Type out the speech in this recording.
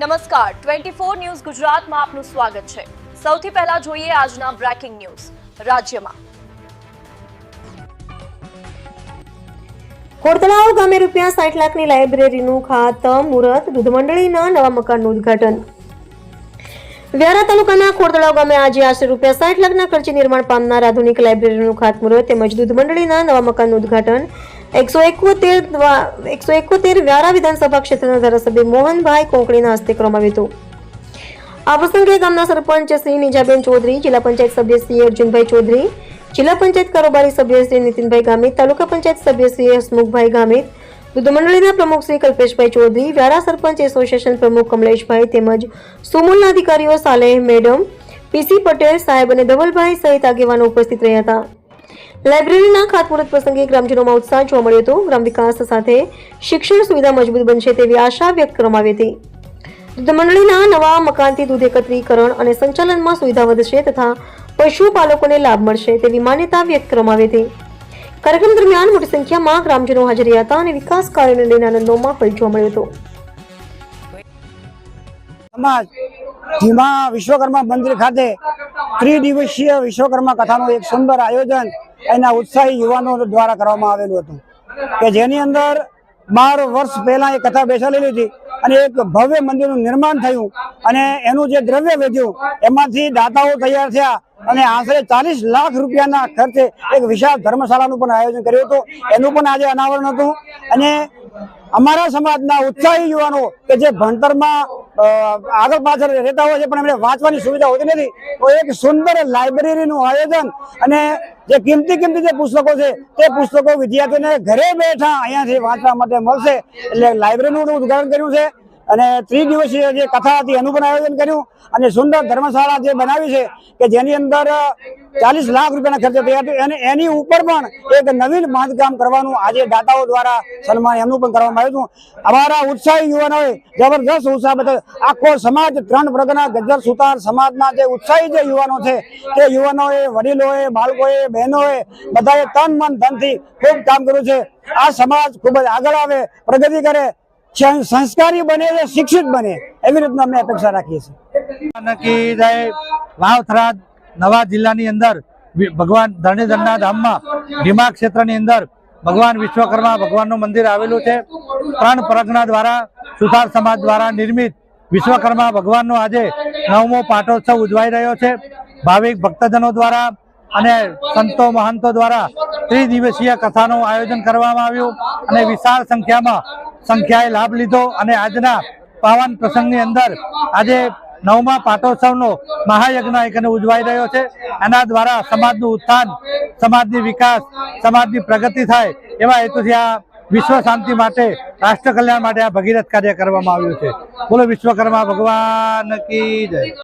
નમસ્કાર. Twenty four news ગુજરાતમાં આપનું સ્વાગત છે. સૌથી પહેલા જોઈએ આજના બ્રેકિંગ ન્યૂઝ. રાજ્યમાં કોડતલાવ ગામે રૂપિયા સાઠ લાખની લાઇબ્રેરીનું ખાતમુહૂર્ત દૂધ મંડળીના નવા મકાનનું ઉદઘાટન. વ્યારા તાલુકાના ખોડતળાવ ગામે આજે આશરે રૂપિયા સાઠ લાખના ખર્ચે નિર્માણ પામનાર આધુનિક લાઇબ્રેરીનું ખાતમુહૂર્ત તેમજ દૂધ મંડળીના નવા મકાનનું ઉદ્ઘાટન એકસો એકોતેર એકસો એકોતેર વ્યારા વિધાનસભા ક્ષેત્રના ધારાસભ્ય મોહનભાઈ કોંકણીના હસ્તે કરવામાં આવ્યું હતું. આ પ્રસંગે ગામના સરપંચ શ્રી નિજાબેન ચૌધરી, જિલ્લા પંચાયત સભ્ય શ્રી અર્જુનભાઈ ચૌધરી, જિલ્લા પંચાયત કારોબારી સભ્ય શ્રી નીતિનભાઈ ગામિત, તાલુકા પંચાયત સભ્ય શ્રી હસમુખભાઈ ગામિત દૂધ મંડળીના પ્રમુખ શ્રી કલ્પેશભાઈ ચૌધરી, વ્યારા સરપંચ એસોસિએશન પ્રમુખ કમલેશભાઈ તેમજ સુમુલના અધિકારીઓ સાલેહ મેડમ પીસી પટેલ સાહેબ અને ધવલભાઈ સહિત આગેવાનો ઉપસ્થિત રહ્યા હતા. લાઇબ્રેરીના ખાતમુહૂર્ત પ્રસંગે ગ્રામજનોમાં ઉત્સાહ જોવા મળ્યો હતો. ગ્રામ વિકાસ સાથે શિક્ષણ સુવિધા મજબૂત બનશે તેવી આશા વ્યક્ત કરવામાં આવી હતી. દૂધ મંડળીના નવા મકાનથી દૂધ એકત્રીકરણ અને સંચાલનમાં સુવિધા વધશે તથા પશુપાલકોને લાભ મળશે તેવી માન્યતા વ્યક્ત કરવામાં આવી હતી. કાર્યક્રમ દરમિયાન મોટી સંખ્યામાં ગ્રામજનો હાજર હતા અને વિકાસ કાર્યોને લઈને આનંદનો માહોલ જોવા મળ્યો હતો. ધીમા વિશ્વકર્મા મંદિર ખાતે ત્રિદિવસીય વિશ્વકર્મા કથાનું એક સુંદર આયોજન એના ઉત્સાહી યુવાનો દ્વારા કરવામાં આવેલું હતું કે જેની અંદર બાર વર્ષ પહેલા એ કથા બેસાડેલી હતી અને એક ભવ્ય મંદિરનું નિર્માણ થયું અને એનું જે દ્રવ્ય વધ્યું એમાંથી દાતાઓ તૈયાર થયા અને આશરે ચાલીસ લાખ રૂપિયાના ખર્ચે એક વિશાળ ધર્મશાળાનું પણ આયોજન કર્યું હતું. એનું પણ આજે અનાવરણ હતું અને અમારા સમાજના ઉત્સાહી યુવાનો કે જે ભણતરમાં આગળ પાછળ રહેતા હોય છે, પણ એમને વાંચવાની સુવિધા હોતી નથી, તો એક સુંદર લાઇબ્રેરીનું આયોજન અને જે કિંમતી કિંમતી જે પુસ્તકો છે, તે પુસ્તકો વિદ્યાર્થીઓને ઘરે બેઠા અહીંયાથી વાંચવા માટે મળશે, એટલે લાઇબ્રેરીનું ઉદઘાટન કર્યું છે. અને ત્રિદિવસીય જે કથા હતી, એનું પણ આયોજન કર્યું. અને સુંદર ધર્મશાળા જે બનાવી છે, કે જેની અંદર ચાલીસ લાખ રૂપિયાના ખર્ચે થયા હતું. અને એની ઉપર પણ એક નવીન બાંધકામ કરવાનું આજે દાતાઓ દ્વારા સન્માન એમનું પણ કરવામાં આવ્યું હતું. અમારા ઉત્સાહી યુવાનોએ જબરદસ્ત ઉત્સાહ બતાવ્યો આખો સમાજ ત્રણ વર્ગના ગજ્જર સુતાર સમાજના જે ઉત્સાહી જે યુવાનો છે, તે યુવાનોએ, વડીલોએ, બાળકોએ, બહેનોએ બધાએ તન, મન, ધનથી ખૂબ કામ કર્યું છે. આ સમાજ ખૂબ જ આગળ આવે, પ્રગતિ કરે સંસ્કારી બને છે શિક્ષિત બને, એવી રીતના અમે અપેક્ષા રાખીએ છીએ. નક્કી જય વાવથરા નવા જિલ્લાની અંદર ભગવાન ધરણીધરના ધામમાં, ભીમા ક્ષેત્રની અંદર, ભગવાન વિશ્વકર્મા ભગવાનનું મંદિર આવેલું છે. ત્રણ પરગણા દ્વારા, સુથાર સમાજ દ્વારા નિર્મિત વિશ્વકર્મા ભગવાનનો આજે નવમો પાટોત્સવ ઉજવાઈ રહ્યો છે. ભાવિક ભક્તજનો દ્વારા અને સંતો મહંતો દ્વારા ત્રિદિવસીય કથાનું આયોજન કરવામાં આવ્યું અને વિશાળ સંખ્યામાં સંખ્યાએ લાભ લીધો અને આજના પાવન પ્રસંગની અંદર આજે નવમા પાટોત્સવનો મહાયજ્ઞ એકને ઉજવાઈ રહ્યો છે. એના દ્વારા સમાજનું ઉત્થાન, સમાજની વિકાસ, સમાજની પ્રગતિ થાય એવા હેતુથી આ વિશ્વ શાંતિ માટે, રાષ્ટ્ર કલ્યાણ માટે આ ભગીરથ કાર્ય કરવામાં આવ્યું છે. બોલો વિશ્વકર્મા ભગવાન કી જય.